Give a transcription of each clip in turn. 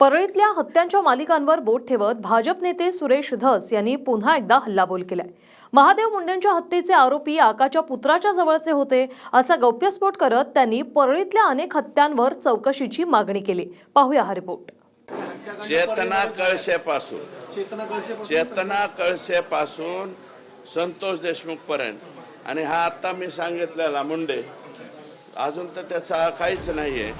परळीतल्या हत्यांच्या मालिकांवर बोट ठेवत भाजप नेते सुरेश धस यांनी पुन्हा एकदा हल्लाबोल केलाय. महादेव मुंडेंच्या हत्येचे आरोपी आकाच्या पुत्राच्या जवळचे होते असा गौप्यस्फोट करत त्यांनी परळीतल्या अनेक हत्यांवर चौकशीची मागणी केली. पाहूया हा रिपोर्ट. चेतना कळशेपासून चेतना चेतना कळशेपासून संतोष देशमुख पर्यंत आणि हा आता मी सांगितलेला मुंडे. अजून तर त्याचा काहीच नाहीये.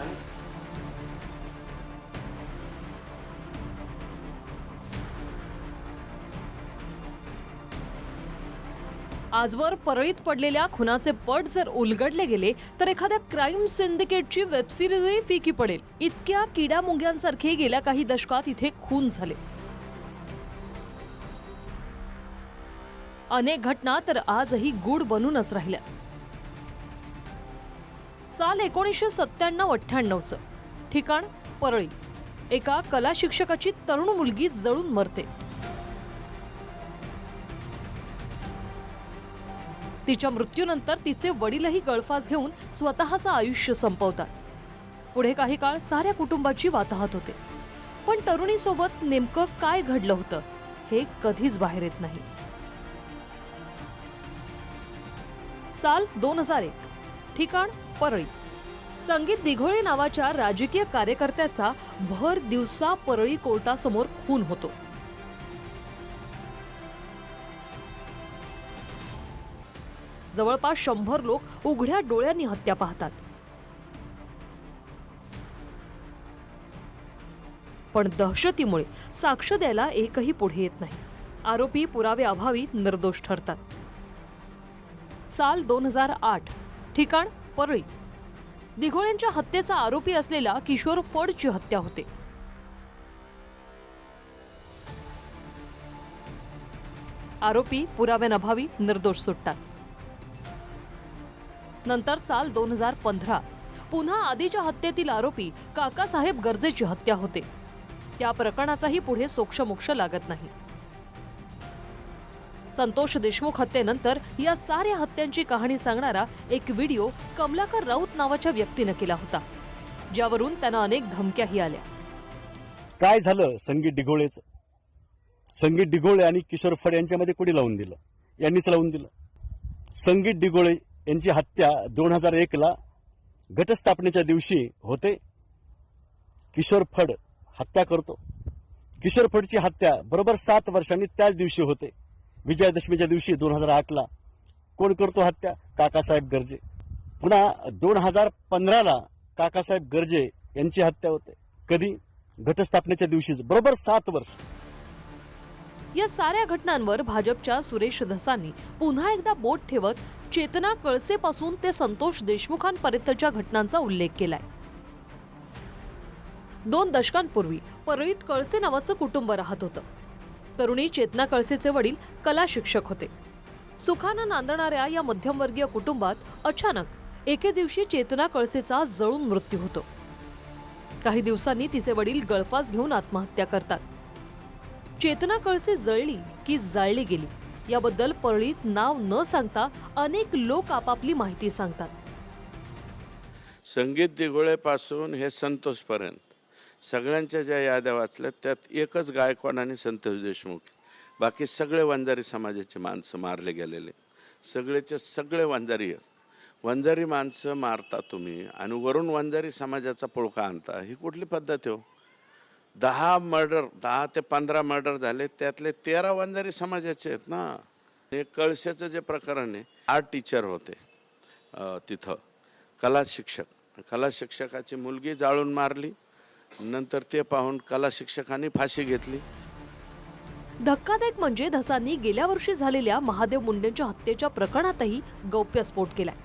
आजवर परळीत पडलेल्या खुनाचे पट जर उलगडले गेले तर एखाद्या क्राईम सिंडिकेटची वेबसिरीजही फिकी पडेल. इतक्या किड्या मुंग्यांसारखे गेल्या काही दशकात इथे खून झाले. अनेक घटना तर आजही गूढ बनूनच राहिल्या. साल एकोणीसशे सत्त्याण्णव अठ्ठ्याण्णवचं. ठिकाण परळी. एका कला शिक्षकाची तरुण मुलगी जळून मरते. तिच्या मृत्यूनंतर तिचे वडीलही गळफास घेऊन स्वतःचं आयुष्य संपवतात. पुढे काही काळ साऱ्या कुटुंबाची वाताहत होते. पण तरुणीसोबत नेमकं काय घडलं होतं हे कधीच बाहेर येत नाही. साल दोन हजार एक ठिकाण परळी. संगीत दिघोळे नावाच्या राजकीय कार्यकर्त्याचा भर दिवसा परळी कोर्टासमोर खून होतो. जवळपास शंभर लोक उघड्या डोळ्यांनी हत्या पाहतात. पण दहशतीमुळे साक्ष द्यायला एकही पुढे येत नाही. आरोपी पुरावे अभावी निर्दोष ठरतात. साल दोन हजार आठ ठिकाण परळी. दिघोळ्यांच्या हत्येचा आरोपी असलेला किशोर फडची हत्या होते. आरोपी पुराव्यानभावी निर्दोष सुटतात. नंतर साल दोन हजार पंधरा. पुन्हा आधीच्या हत्येतील आरोपी काकासाहेब गरजेची हत्या होते. त्या प्रकरणाचाही पुढे सोक्षमोक्ष लागत नाही. संतोष देशमुख हत्येनंतर या साऱ्या हत्यांची कहाणी सांगणारा एक व्हिडिओ कमलाकर राऊत नावाच्या व्यक्तीनं केला होता ज्यावरून त्यांना अनेक धमक्याही आल्या. काय झालं? संगीत डिघोळेच संगीत डिघोळे आणि किशोर फड यांच्यामध्ये कोणी लावून दिलं? यांनीच लावून दिलं. संगीत डिघोळे यांची हत्या दोन हजार एक ला घटस्थापनेच्या दिवशी होते. किशोर फड हत्या करतो. किशोर फडची हत्या बरोबर सात वर्षांनी त्याच दिवशी होते. विजयादशमीच्या दिवशी दोन हजार आठ ला कोण करतो हत्या? काकासाहेब गर्जे. पुन्हा दोन हजार पंधराला काकासाहेब गर्जे यांची हत्या होते. कधी? घटस्थापनेच्या दिवशीच बरोबर सात वर्ष. या साऱ्या घटनांवर भाजपच्या सुरेश धसांनी पुन्हा एकदा बोट ठेवत चेतना कळसेपासून ते संतोष देशमुखांपर्यंतच्या घटनांचा उल्लेख केलाय. दोन दशकांपूर्वी परळीत कळसे नावाचं कुटुंब राहत होतं. तरुणी चेतना कळसेचे वडील कला शिक्षक होते. सुखानं नांदणाऱ्या या मध्यमवर्गीय कुटुंबात अचानक एके दिवशी चेतना कळसेचा जळून मृत्यू होतो. काही दिवसांनी तिचे वडील गळफास घेऊन आत्महत्या करतात. चेतना कळसे जळली की जाळली गेली. याबद्दल परळीत नाव न सांगता अनेक लोक आपापली माहिती सांगतात. संगीत दिघोळेपासून हे संतोषपर्यंत. सगळ्यांच्या ज्या याद्या वाचल्या त्यात एकच गायकवाड आणि संतोष देशमुख. बाकी सगळे वंजारी समाजाचे माणसं मारले गेलेले. सगळेचे सगळे वंजारी आहेत. वंजारी माणसं मारता तुम्ही आणि वरून वंजारी समाजाचा पुळका आणता ही कुठली पद्धत हो? दहा मर्डर दहा ते पंधरा मर्डर झाले त्यातले तेरा वंजारी समाजाचे आहेत ना. हे कळशाचं जे प्रकरण आहे आर्ट टीचर होते तिथं. कला शिक्षक. कला शिक्षकाची मुलगी जाळून मारली नंतर ते पाहून कला शिक्षकांनी फाशी घेतली. धक्कादायक म्हणजे धसांनी गेल्या वर्षी झालेल्या महादेव मुंडेंच्या हत्येच्या प्रकरणातही गौप्यस्फोट केलाय.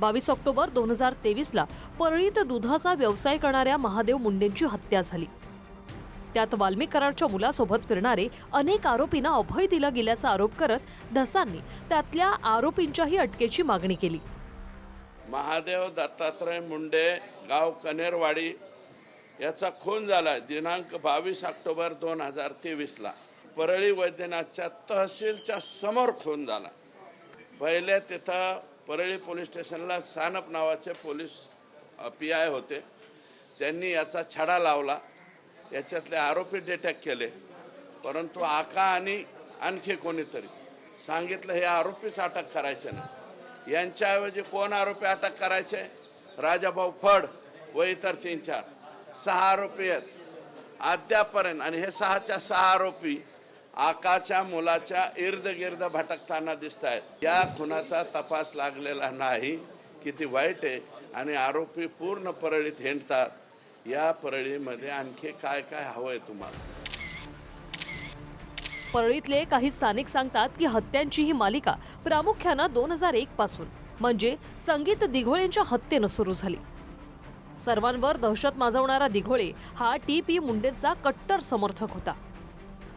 बावीस ऑक्टोबर दोन हजार तेवीसला परळीत दुधाचा व्यवसाय करणाऱ्या महादेव मुंडेंची हत्या झाली. त्यात वाल्मिक कराडच्या मुलासोबत फिरणारे अनेक आरोपींना अभय दिला गेल्याचा आरोप करत धसांनी त्यातल्या आरोपींच्याही अटकेची मागणी केली. महादेव दत्तात्रय मुंडे गाव कनेरवाडी याचा खून झाला दिनांक बावीस ऑक्टोबर दोन हजार तेवीसला परळी वैद्यनाथच्या तहसीलच्या समोर खून झाला. पहिले तिथं परळी पोलीस स्टेशनला सानप नावाचे पोलीस पी आय होते. त्यांनी याचा छडा लावला. याच्यातले आरोपी डेटॅक केले. परंतु आका आणि आणखी कोणीतरी सांगितलं हे आरोपीच अटक करायचे नाही. यांच्याऐवजी कोण आरोपी अटक करायचे? राजाभाऊ फड व इतर तीन चार. सहा आरोपी आहेत. अद्यापर्यंत आणि हे सहाच्या सहा आरोपी आकाच्या मुलाच्या इर्द गिर्द भटकताना दिसत आहेत या खुनाचा तपास लागलेला नाही किती वाईट आहे. आणि आरोपी पूर्ण परळीत हिंडतात. या परळीमध्ये आणखी काय काय हवंय तुम्हाला? परळीतले काही स्थानिक सांगतात की हत्यांची ही मालिका प्रामुख्यानं दोन हजार एक पासून. म्हणजे संगीत दिघोळेंच्या हत्येनं सुरू झाली. सर्वांवर दहशत माजवणारा दिघोळे हा टी पी मुंडेंचा कट्टर समर्थक होता.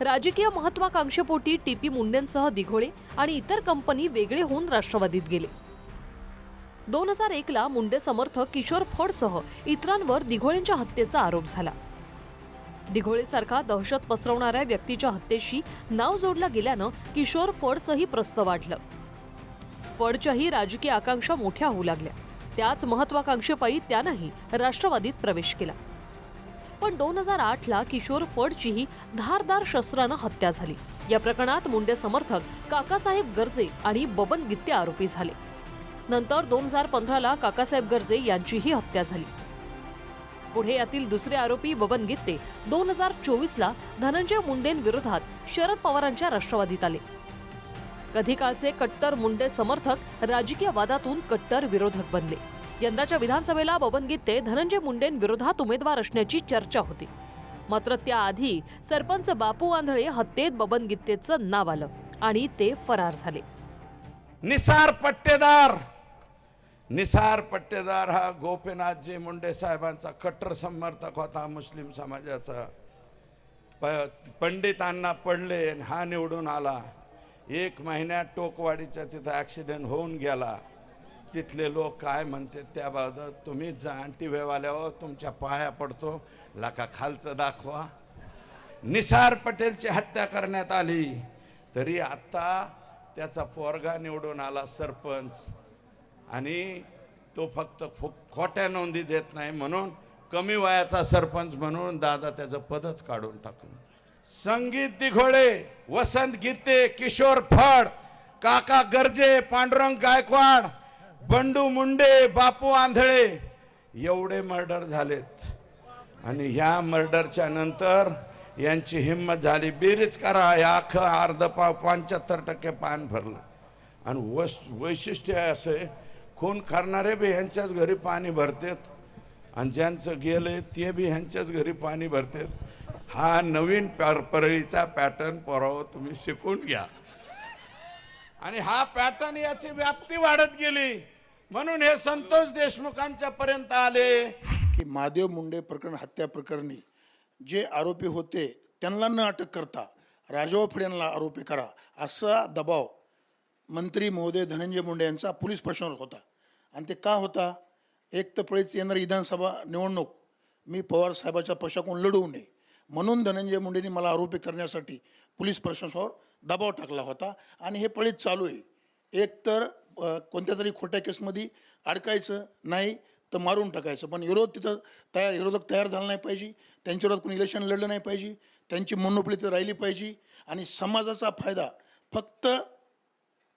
राजकीय महत्वाकांक्षेपोटी टी पी मुंडेंसह दिघोळे आणि इतर कंपनी वेगळे होऊन राष्ट्रवादीत गेले. दोन हजार एकला मुंडे समर्थक किशोर फडसह इतरांवर दिघोळेंच्या हत्येचा आरोप झाला. दिघोळेसारखा दहशत पसरवणाऱ्या व्यक्तीच्या हत्येशी नाव जोडलं गेल्यानं किशोर फडचंही प्रस्त वाढलं फडच्याही राजकीय आकांक्षा मोठ्या होऊ लागल्या. त्याच महत्वाकांक्षेपायी त्यानंही राष्ट्रवादीत प्रवेश केला. पण दोन हजार आठला किशोर फडचीही धारदार शस्त्रानं हत्या झाली. या प्रकरणात मुंडे समर्थक काकासाहेब गर्जे आणि बबन गित्ते आरोपी झाले. नंतर दोन हजार पंधराला काकासाहेब गर्जे यांचीही हत्या झाली. पुढे यातील दुसरे आरोपी बबन गित्ते दोन हजार चोवीसला धनंजय मुंडेंविरोधात शरद पवारांच्या राष्ट्रवादीत आले. कधी काळचे कट्टर मुंडे समर्थक राजकीय वादातून कट्टर विरोधक बनले. यंदाच्या विधानसभेला बबन गित्ते धनंजय मुंडेंविरोधात उमेदवार असण्याची चर्चा होती. मात्र त्याआधी सरपंच बापू आंधळे हत्येत बबन गित्तेचं नाव आलं आणि ते फरार झाले. निसार पट्टेदार निसार पट्टेदार हा गोपीनाथजी मुंडे साहेबांचा कट्टर समर्थक होता मुस्लिम समाजाचा. प पंडितांना पडले आणि हा निवडून आला. एक महिन्यात टोकवाडीच्या तिथं ॲक्सिडेंट होऊन गेला. तिथले लोक काय म्हणते त्याबाबत तुम्हीच जा आणि टी व्हीवाल्यावर हो, तुमच्या पाया पडतो लाका खालचं दाखवा. निसार पटेलची हत्या करण्यात आली. तरी आत्ता त्याचा पोरगा निवडून आला सरपंच. आणि तो फक्त फो खोट्या नोंदी देत नाही म्हणून कमी वयाचा सरपंच म्हणून दादा त्याचं पदच काढून टाकलं. संगीत दिघोळे वसंत गीते किशोर फड काका गर्जे पांडुरंग गायकवाड बंडू मुंडे बापू आंधळे एवढे मर्डर झालेत. आणि ह्या मर्डरच्या नंतर यांची हिंमत झाली बेरीज करा या अख्खं अर्ध पाव पंच्याहत्तर टक्के पान भरलं. आणि वस वैशिष्ट्य असं आहे, खून करणारे बी ह्यांच्याच घरी पाणी भरतात. आणि ज्यांचं गेलं ते बी ह्यांच्याच घरी पाणी भरतात. हा नवीन पर परळीचा पॅटर्न पोराव तुम्ही शिकून घ्या. आणि हा पॅटर्न याची व्याप्ती वाढत गेली. म्हणून हे संतोष देशमुखांच्या पर्यंत आले. की महादेव मुंडे प्रकरण हत्या प्रकरणी जे आरोपी होते त्यांना न अटक करता राजाभाऊ फड्यांना आरोपी करा. असा दबाव मंत्री महोदय धनंजय मुंडे यांचा पोलीस प्रश्नावर होता. आणि ते का होता? एक तर पळीच येणारी विधानसभा निवडणूक मी पवार साहेबाच्या पक्षाकडून लढवू नये. म्हणून धनंजय मुंडेंनी मला आरोपी करण्यासाठी पोलीस प्रशासनावर दबाव टाकला होता. आणि हे पळीत चालू आहे. एक तर कोणत्या तरी खोट्या केसमध्ये अडकायचं नाही तर मारून टाकायचं. पण विरोध तिथं तयार विरोधक तयार झाला नाही पाहिजे. त्यांच्याविरोधात कोणी इलेक्शन लढलं नाही पाहिजे. त्यांची मनोपली तर राहिली पाहिजे. आणि समाजाचा फायदा फक्त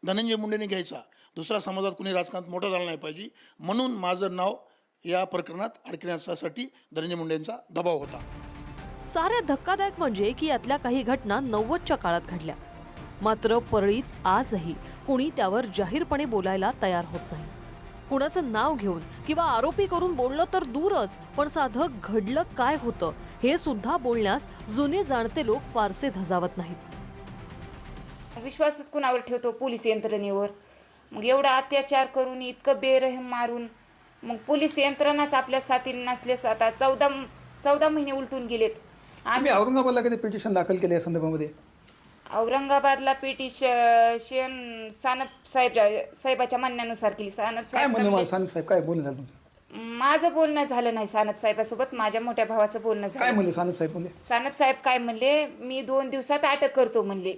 धनंजय मुंडेने घ्यायचा. दुसरा समाजात कुणी राजकारणात मोठा झाला नाही पाहिजे. म्हणून माझं नाव या प्रकरणात अडकण्यासाठी धनंजय मुंडेंचा दबाव होता. साऱ्या धक्कादायक म्हणजे की यातल्या काही घटना नव्वदच्या काळात घडल्या. मात्र परळीत आजही कुणी त्यावर जाहीरपणे बोलायला तयार होत नाही. कुणाचं नाव घेऊन किंवा आरोपी करून बोललं तर दूरच पण साधं घडलं काय होतं हे सुद्धा बोलण्यास जुने जाणते लोक फारसे धजावत नाहीत. विश्वासच कुणावर ठेवतो पोलीस यंत्रणेवर? मग एवढा अत्याचार करून इतकं बेरहम मारून मग पोलीस यंत्रणाच आपल्या साथीने नसल्यास आता चौदा चौदा महिने उलटून गेलेत. आम्ही औरंगाबादला कधी पिटिशन दाखल केले या संदर्भामध्ये? औरंगाबादला पिटिशन सानप साहेबच्या साहेबाच्या म्हणण्यानुसार केली. सानप साहेब सानप साहेब? काय बोलणं झालं माझं बोलणं झालं नाही सानप साहेबासोबत. माझ्या मोठ्या भावाचं बोलणं काय झालं. म्हणले सानप साहेब म्हणजे? सानप साहेब काय म्हणले? मी दोन दिवसात अटक करतो म्हणले.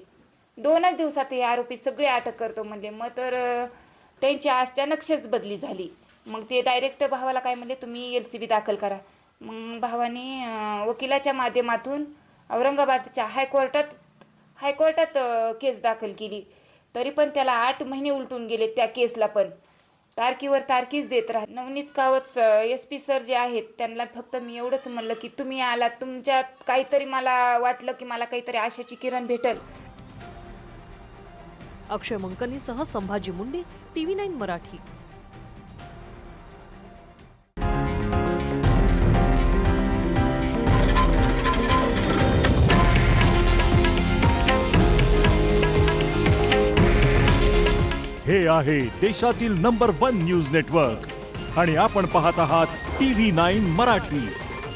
दोनच दिवसात हे आरोपी सगळे अटक करतो म्हणले. मग तर त्यांची अचानकच बदली झाली. मग ते डायरेक्ट भावाला काय म्हणले तुम्ही एल सी बी दाखल करा. मग भावाने वकिलाच्या माध्यमातून औरंगाबादच्या हायकोर्टात हायकोर्टात केस दाखल केली. तरी पण त्याला आठ महिने उलटून गेले त्या केसला पण. तारकीवर तारकीच देत राहत Navneet Kawat S P sir जे आहेत त्यांना फक्त मी एवढंच म्हणलं की तुम्ही आलात तुमच्यात काहीतरी मला वाटलं की मला काहीतरी आशाची किरण भेटल. अक्षय मंकनीसह संभाजी मुंडे टीव्ही नाईन मराठी. हे आहे देशातील नंबर वन न्यूज नेटवर्क. आणि आपण पाहत आहात टी व्ही नाईन मराठी.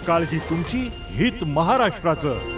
काळजी तुमची हित महाराष्ट्राचं.